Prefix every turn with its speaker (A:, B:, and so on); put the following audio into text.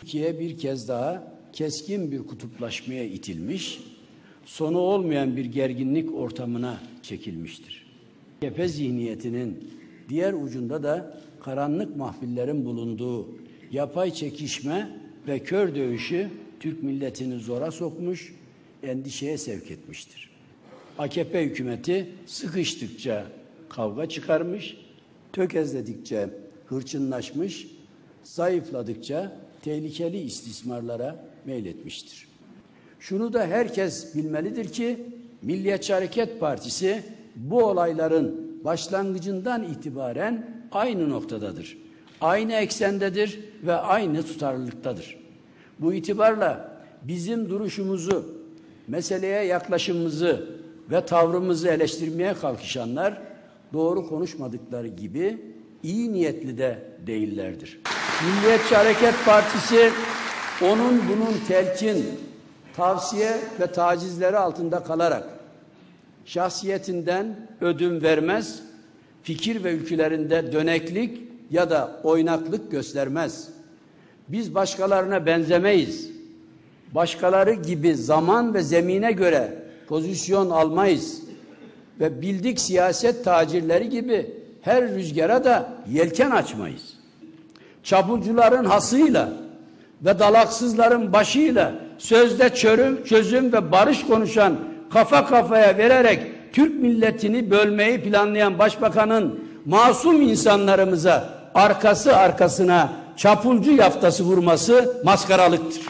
A: Türkiye bir kez daha keskin bir kutuplaşmaya itilmiş, sonu olmayan bir gerginlik ortamına çekilmiştir. AKP zihniyetinin diğer ucunda da karanlık mahfillerin bulunduğu yapay çekişme ve kör dövüşü Türk milletini zora sokmuş, endişeye sevk etmiştir. AKP hükümeti sıkıştıkça kavga çıkarmış, tökezledikçe hırçınlaşmış, zayıfladıkça tehlikeli istismarlara meyletmiştir. Şunu da herkes bilmelidir ki Milliyetçi Hareket Partisi bu olayların başlangıcından itibaren aynı noktadadır. Aynı eksendedir ve aynı tutarlılıktadır. Bu itibarla bizim duruşumuzu, meseleye yaklaşımımızı ve tavrımızı eleştirmeye kalkışanlar doğru konuşmadıkları gibi iyi niyetli de değillerdir. Milliyetçi Hareket Partisi onun bunun telkin, tavsiye ve tacizleri altında kalarak şahsiyetinden ödün vermez, fikir ve ülkelerinde döneklik ya da oynaklık göstermez. Biz başkalarına benzemeyiz. Başkaları gibi zaman ve zemine göre pozisyon almayız. Ve bildik siyaset tacirleri gibi her rüzgara da yelken açmayız. Çapulcuların hasıyla ve dalaksızların başıyla sözde çörüm, çözüm ve barış konuşan kafa kafaya vererek Türk milletini bölmeyi planlayan başbakanın masum insanlarımıza arkası arkasına çapulcu yaftası vurması maskaralıktır.